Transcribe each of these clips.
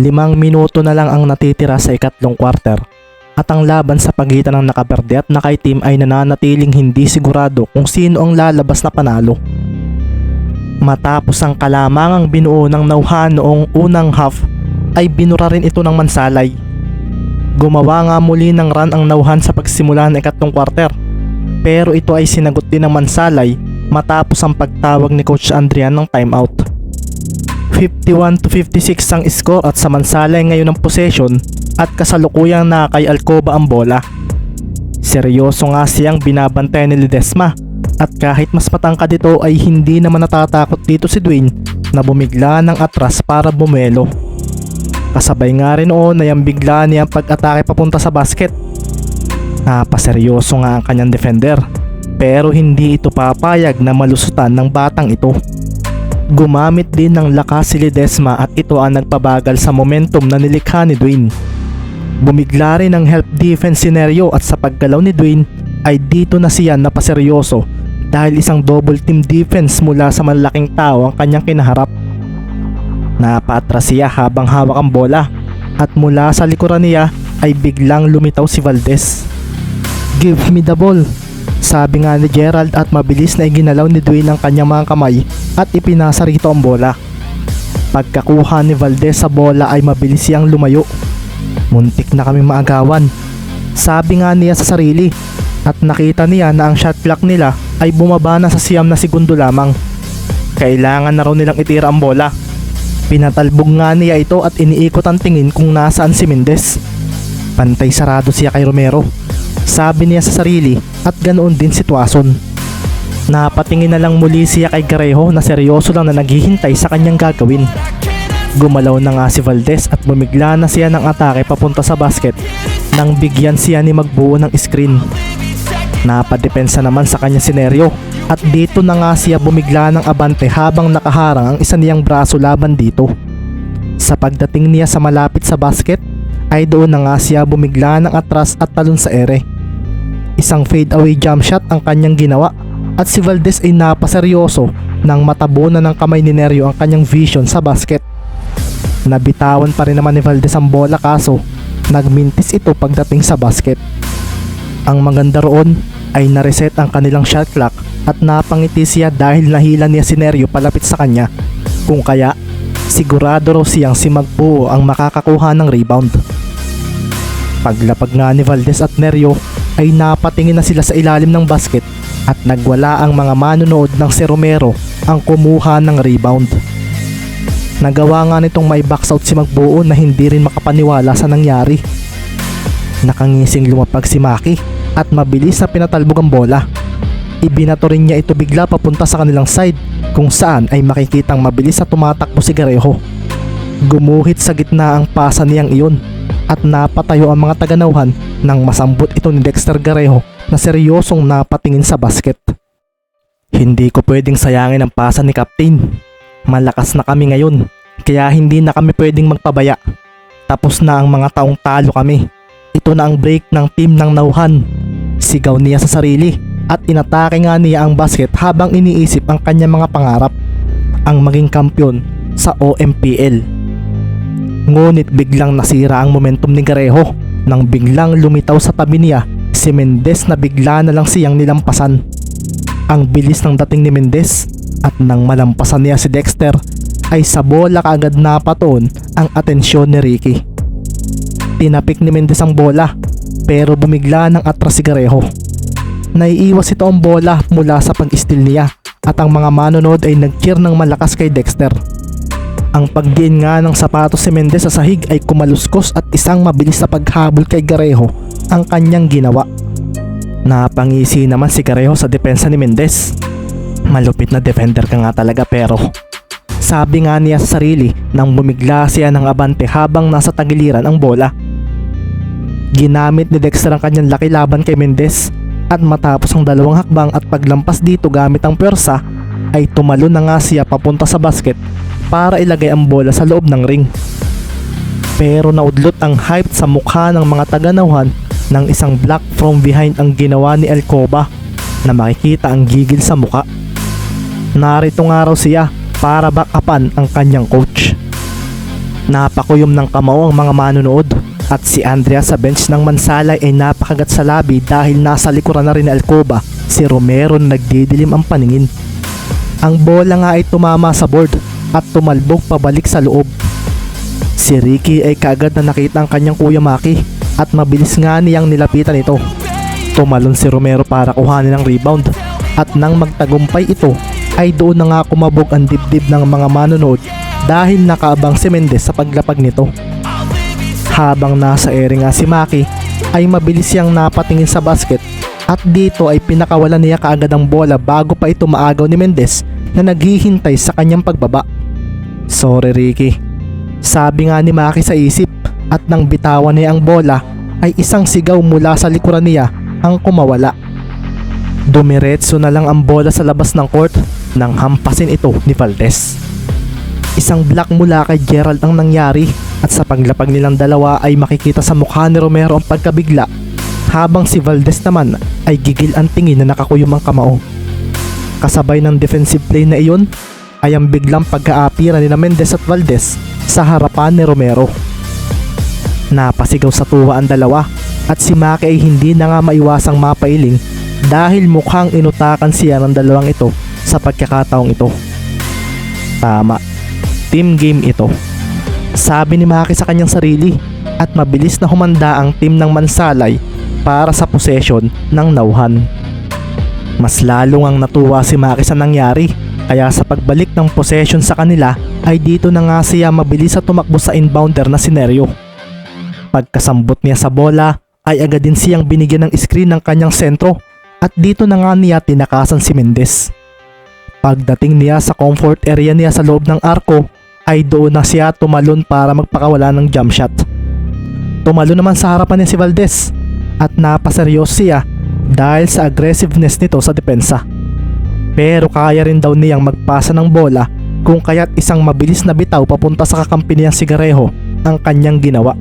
Limang minuto na lang ang natitira sa ikatlong quarter at ang laban sa pagitan ng nakaberde at nakaitim ay nananatiling hindi sigurado kung sino ang lalabas na panalo. Matapos ang kalamangang binuo ng nauhan noong unang half ay binura rin ito ng mansalay. Gumawa nga muli ng run ang nauhan sa pagsimula ng ikatlong quarter pero ito ay sinagot din ng mansalay matapos ang pagtawag ni Coach Andrian ng timeout. 51 to 56 ang score at samansalay ngayon ang possession at kasalukuyang na kay Alcoba ang bola. Seryoso nga siyang binabantay ni Ledesma at kahit mas matangkad ito ay hindi naman natatakot dito si Dwayne na bumigla ng atras para bumelo. Kasabay nga rin noon ay ang bigla niyang pag-atake papunta sa basket. Napaseryoso nga ang kanyang defender pero hindi ito papayag na malusutan ng batang ito. Gumamit din ng lakas si Ledesma at ito ang nagpabagal sa momentum na nilikha ni Dwayne. Bumigla rin ang help defense scenario at sa paggalaw ni Dwayne ay dito na siya napaseryoso dahil isang double team defense mula sa malaking tao ang kanyang kinaharap. Napaatras siya habang hawak ang bola at mula sa likuran niya ay biglang lumitaw si Valdez. Give me the ball, sabi nga ni Gerald at mabilis na iginalaw ni Dwayne ang kanyang mga kamay at ipinasa rito ang bola. Pagkakuha ni Valdez sa bola ay mabilis siyang lumayo. Muntik na kami maagawan. Sabi nga niya sa sarili at nakita niya na ang shot clock nila ay bumaba na sa siyam na segundo lamang. Kailangan na raw nilang itira ang bola. Pinatalbog nga niya ito at iniikot ang tingin kung nasaan si Mendez. Pantay sarado siya kay Romero. Sabi niya sa sarili at ganoon din si Tuason. Napatingin na lang muli siya kay Garejo na seryoso lang na naghihintay sa kanyang gagawin. Gumalaw na nga si Valdez at bumigla na siya ng atake papunta sa basket nang bigyan siya ni magbuo ng screen. Napadepensa naman sa kanya sineryo at dito na nga siya bumigla ng abante habang nakaharang ang isa niyang braso laban dito. Sa pagdating niya sa malapit sa basket ay doon na nga siya bumigla ng atras at talon sa ere. Isang fade away jump shot ang kanyang ginawa at si Valdez ay napaseryoso nang matabunan ng kamay ni Neryo ang kanyang vision sa basket. Nabitawan pa rin naman ni Valdez ang bola kaso nagmintis ito pagdating sa basket. Ang maganda roon ay nareset ang kanilang shot clock at napangiti siya dahil nahila niya si Neryo palapit sa kanya. Kung kaya, sigurado raw siyang si Magbuo ang makakakuha ng rebound. Paglapag nga ni Valdez at Neryo ay napatingin na sila sa ilalim ng basket at nagwala ang mga manonood ng si Romero ang kumuha ng rebound. Nagawa nga nitong may box out si Magbuo na hindi rin makapaniwala sa nangyari. Nakangising lumapag si Maki at mabilis na pinatalbog ang bola. Ibinato rin niya ito bigla papunta sa kanilang side kung saan ay makikitang mabilis na tumatakbo si Garejo. Gumuhit sa gitna ang pasa niyang iyon at napatayo ang mga taganauhan nang masambot ito ni Dexter Garejo na seryosong napatingin sa basket. Hindi ko pwedeng sayangin ang pasa ni Captain. Malakas na kami ngayon kaya hindi na kami pwedeng magpabaya. Tapos na ang mga taong talo kami. Ito na ang break ng team ng Nauhan. Sigaw niya sa sarili at inatake nga niya ang basket habang iniisip ang kanyang mga pangarap. Ang maging kampyon sa OMPL. Ngunit biglang nasira ang momentum ni Garejo nang biglang lumitaw sa tabi niya si Mendez na bigla na lang siyang nilampasan. Ang bilis ng dating ni Mendez at nang malampasan niya si Dexter ay sa bola kaagad napatoon ang atensyon ni Ricky. Tinapik ni Mendez ang bola pero bumigla ng atras si Garejo. Naiiwas ito ang bola mula sa pag-steal niya at ang mga manonood ay nag-cheer ng malakas kay Dexter. Ang pagdiin nga ng sapatos si Mendez sa sahig ay kumaluskos at isang mabilis na paghabol kay Garejo ang kanyang ginawa. Napangisi naman si Garejo sa depensa ni Mendez. Malupit na defender ka nga talaga pero sabi nga niya sa sarili nang bumigla siya ng abante habang nasa tagiliran ang bola. Ginamit ni Dexter ang kanyang laki laban kay Mendez at matapos ang dalawang hakbang at paglampas dito gamit ang pwersa ay tumalo na nga siya papunta sa basket para ilagay ang bola sa loob ng ring. Pero naudlot ang hype sa mukha ng mga taganauhan ng isang block from behind ang ginawa ni Alcoba na makikita ang gigil sa muka. Narito nga raw siya para backupan ang kanyang coach. Napakuyom ng kamao ang mga manonood at si Andrea sa bench ng Mansalay ay napakagat sa labi dahil nasa likuran na rin ni Alcoba si Romero na nagdidilim ang paningin. Ang bola nga ay tumama sa board at tumalbog pabalik sa loob. Si Ricky ay kaagad na nakita ang kanyang kuya Maki at mabilis nga niyang nilapitan ito. Tumalon si Romero para kuhanin ang rebound at nang magtagumpay ito ay doon na nga kumabog ang dibdib ng mga manonood dahil nakaabang si Mendez sa paglapag nito. Habang nasa ere nga si Maki ay mabilis siyang napatingin sa basket at dito ay pinakawalan niya kaagad ang bola bago pa ito maagaw ni Mendez na naghihintay sa kanyang pagbaba. Sorry Ricky. Sabi nga ni Maki sa isip at nang bitawan niya ang bola ay isang sigaw mula sa likuran niya ang kumawala. Dumiretso na lang ang bola sa labas ng court nang hampasin ito ni Valdez. Isang block mula kay Gerald ang nangyari at sa paglapag nilang dalawa ay makikita sa mukha ni Romero ang pagkabigla habang si Valdez naman ay gigil ang tingin na nakakuyom ang kamao. Kasabay ng defensive play na iyon ay ang biglang pagkaapira ni Mendez at Valdez sa harapan ni Romero. Napasigaw sa tuwa ang dalawa at si Maki ay hindi na nga maiwasang mapailing dahil mukhang inutakan siya ng dalawang ito sa pagkakataong ito. Tama, team game ito. Sabi ni Maki sa kanyang sarili at mabilis na humanda ang team ng Mansalay para sa possession ng nauhan. Mas lalong ang natuwa si Maki sa nangyari kaya sa pagbalik ng possession sa kanila ay dito na nga siya mabilis sa tumakbo sa inbounder na si Neryo. Pagkasambot niya sa bola ay agad din siyang binigyan ng screen ng kanyang sentro at dito na nga niya tinakasan si Mendez. Pagdating niya sa comfort area niya sa loob ng arko ay doon na siya tumalon para magpakawala ng jump shot. Tumalo naman sa harapan niya si Valdez at napaseryoso siya dahil sa aggressiveness nito sa depensa. Pero kaya rin daw niyang magpasa ng bola kung kaya't isang mabilis na bitaw papunta sa kakampi niyang sigareho ang kanyang ginawa.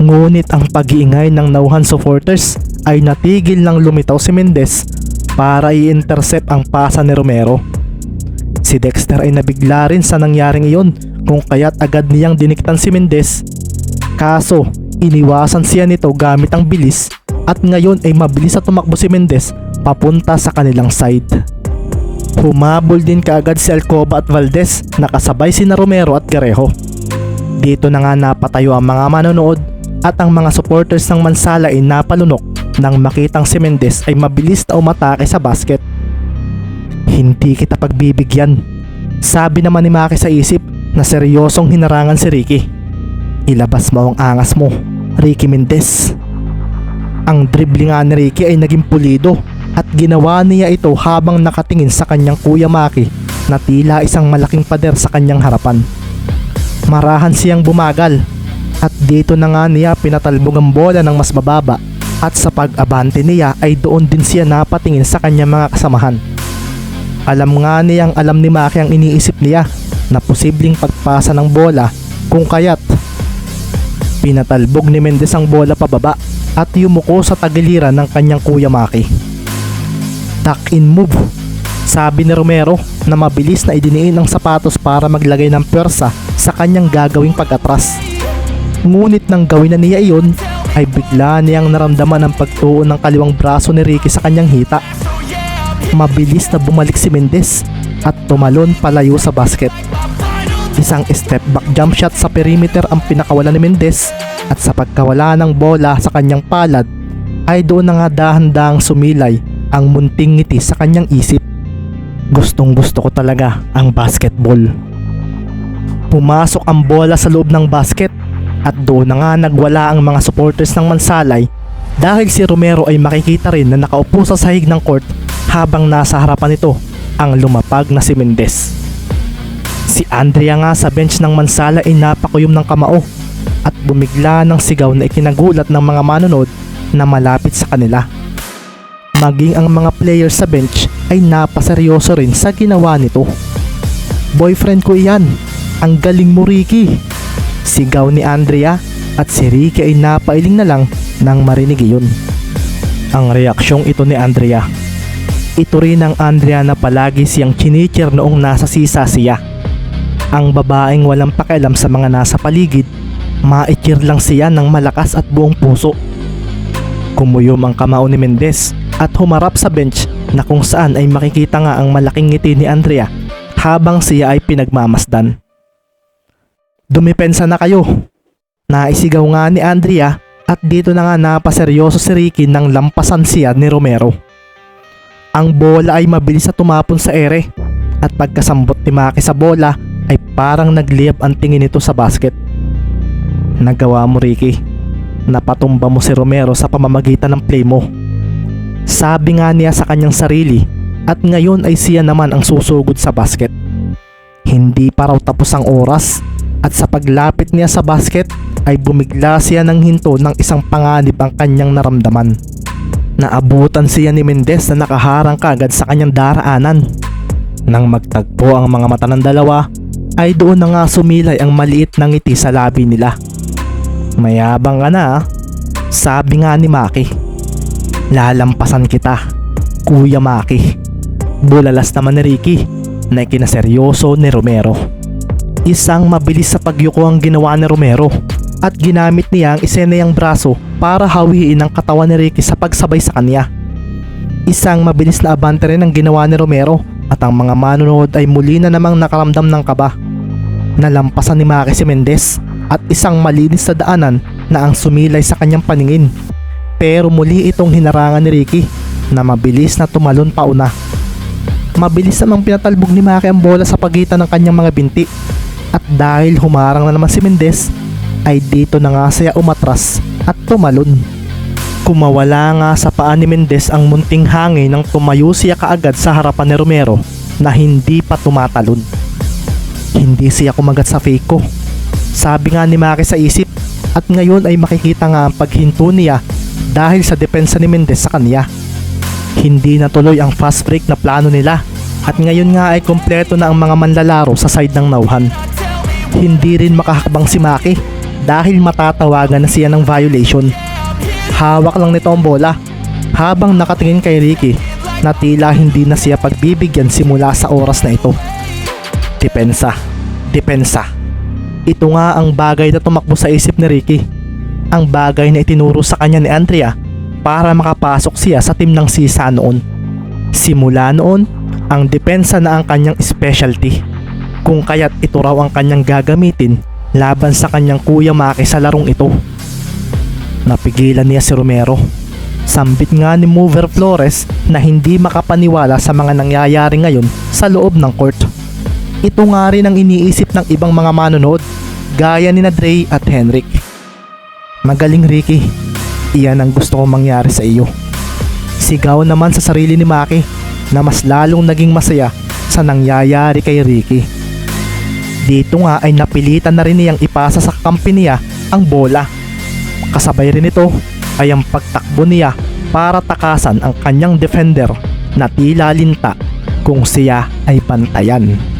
Ngunit ang pag-iingay ng nauhan supporters ay natigil ng lumitaw si Mendez para i-intercept ang pasa ni Romero. Si Dexter ay nabigla rin sa nangyaring iyon kung kaya't agad niyang diniktan si Mendez. Kaso, iniwasan siya nito gamit ang bilis at ngayon ay mabilis na tumakbo si Mendez papunta sa kanilang side. Humabol din kaagad si Alcoba at Valdez nakasabay si Romero at Garejo. Dito na nga napatayo ang mga manonood at ang mga supporters ng Mansala ay napalunok nang makitang si Mendez ay mabilis na umatake sa basket. Hindi kita pagbibigyan. Sabi naman ni Maki sa isip na seryosong hinarangan si Ricky. Ilabas mo ang angas mo, Ricky Mendez. Ang dribbling nga ni Ricky ay naging pulido at ginawa niya ito habang nakatingin sa kanyang kuya Maki na tila isang malaking pader sa kanyang harapan. Marahan siyang bumagal at dito na nga niya pinatalbog ang bola ng mas mababa at sa pag-abante niya ay doon din siya napatingin sa kanyang mga kasamahan. Alam nga niyang alam ni Maki ang iniisip niya na posibleng pagpasa ng bola kung kaya't pinatalbog ni Mendez ang bola pababa at yumuko sa tagiliran ng kanyang kuya Maki. Tuck in move. Sabi ni Romero na mabilis na idiniin ang sapatos para maglagay ng pwersa sa kanyang gagawing pag-atras. Ngunit nang gawin na niya iyon, ay bigla niyang naramdaman ang pagtuon ng kaliwang braso ni Ricky sa kanyang hita. Mabilis na bumalik si Mendez at tumalon palayo sa basket. Isang step back jump shot sa perimeter ang pinakawala ni Mendez at sa pagkawala ng bola sa kanyang palad ay doon na nga dahan-dahang sumilay ang munting ngiti sa kanyang isip. Gustong gusto ko talaga ang basketball. Pumasok ang bola sa loob ng basket at doon na nga nagwala ang mga supporters ng Mansalay dahil si Romero ay makikita rin na nakaupo sa sahig ng court habang nasa harapan nito ang lumapag na si Mendez. Si Andrea nga sa bench ng Mansala ay napakuyom ng kamao at bumigla ng sigaw na ikinagulat ng mga manonood na malapit sa kanila. Maging ang mga players sa bench ay napaseryoso rin sa ginawa nito. Boyfriend ko iyan, ang galing mo Ricky. Sigaw ni Andrea at si Ricky ay napailing na lang nang marinig iyon. Ang reaksyong ito ni Andrea. Ito rin ang Andrea na palagi siyang chinichir noong nasa sisa siya. Ang babaeng walang pakialam sa mga nasa paligid, maikir lang siya ng malakas at buong puso. Kumuyom ang kamao ni Mendez at humarap sa bench na kung saan ay makikita nga ang malaking ngiti ni Andrea habang siya ay pinagmamasdan. Dumipensa na kayo. Naisigaw nga ni Andrea at dito na nga napaseryoso si Ricky nang lampasan siya ni Romero. Ang bola ay mabilis na tumapon sa ere at pagkasambot ni Maki sa bola ay parang nagliyab ang tingin nito sa basket. Nagawa mo Ricky. Napatumba mo si Romero sa pamamagitan ng play mo. Sabi nga niya sa kanyang sarili at ngayon ay siya naman ang susugod sa basket. Hindi pa raw tapos ang oras at sa paglapit niya sa basket ay bumigla siya ng hinto ng isang panganib ang kanyang naramdaman. Naabutan siya ni Mendez na nakaharang kagad sa kanyang daraanan. Nang magtagpo ang mga mata ng dalawa, ay doon na nga sumilay ang maliit na ngiti sa labi nila. Mayabang ka na ah. Sabi nga ni Maki. Lalampasan kita, Kuya Maki. Bulalas naman ni Ricky na ikinaseryoso ni Romero. Isang mabilis sa pagyuko ang ginawa ni Romero at ginamit niya ang isenayang braso para hawiin ang katawan ni Ricky sa pagsabay sa kanya. Isang mabilis na abante rin ang ginawa ni Romero at ang mga manonood ay muli na namang nakaramdam ng kaba. Nalampasan ni Maki si Mendez at isang malinis na daanan na ang sumilay sa kanyang paningin. Pero muli itong hinarangan ni Ricky na mabilis na tumalon pauna. Mabilis namang pinatalbog ni Maki ang bola sa pagitan ng kanyang mga binti. At dahil humarang na naman si Mendez, ay dito na nga siya umatras at tumalon. Kumawala nga sa paa ni Mendez ang munting hangin nang tumayo siya kaagad sa harapan ni Romero na hindi pa tumatalon. Hindi siya kumagat sa fake ko. Sabi nga ni Maki sa isip at ngayon ay makikita nga ang paghinto niya dahil sa depensa ni Mendez sa kanya. Hindi natuloy ang fast break na plano nila at ngayon nga ay kompleto na ang mga manlalaro sa side ng nauhan. Hindi rin makahakbang si Maki dahil matatawagan na siya ng violation. Hawak lang nito ang bola habang nakatingin kay Ricky na tila hindi na siya pagbibigyan simula sa oras na ito. Depensa, depensa. Ito nga ang bagay na tumakbo sa isip ni Ricky. Ang bagay na itinuro sa kanya ni Andrea para makapasok siya sa team ng Sisa noon. Simula noon, ang depensa na ang kanyang specialty. Kung kaya't ito raw ang kanyang gagamitin laban sa kanyang kuya Maki sa larong ito. Napigilan niya si Romero. Sambit nga ni Mover Flores na hindi makapaniwala sa mga nangyayari ngayon sa loob ng court. Ito nga rin ang iniisip ng ibang mga manonood gaya ni na Dre at Henrik. Magaling Ricky, iyan ang gusto kong mangyari sa iyo. Sigaw naman sa sarili ni Maki na mas lalong naging masaya sa nangyayari kay Ricky. Dito nga ay napilitan na rin niyang ipasa sa kampi ang bola. Kasabay rin ito ay ang pagtakbo niya para takasan ang kanyang defender na tila linta kung siya ay pantayan.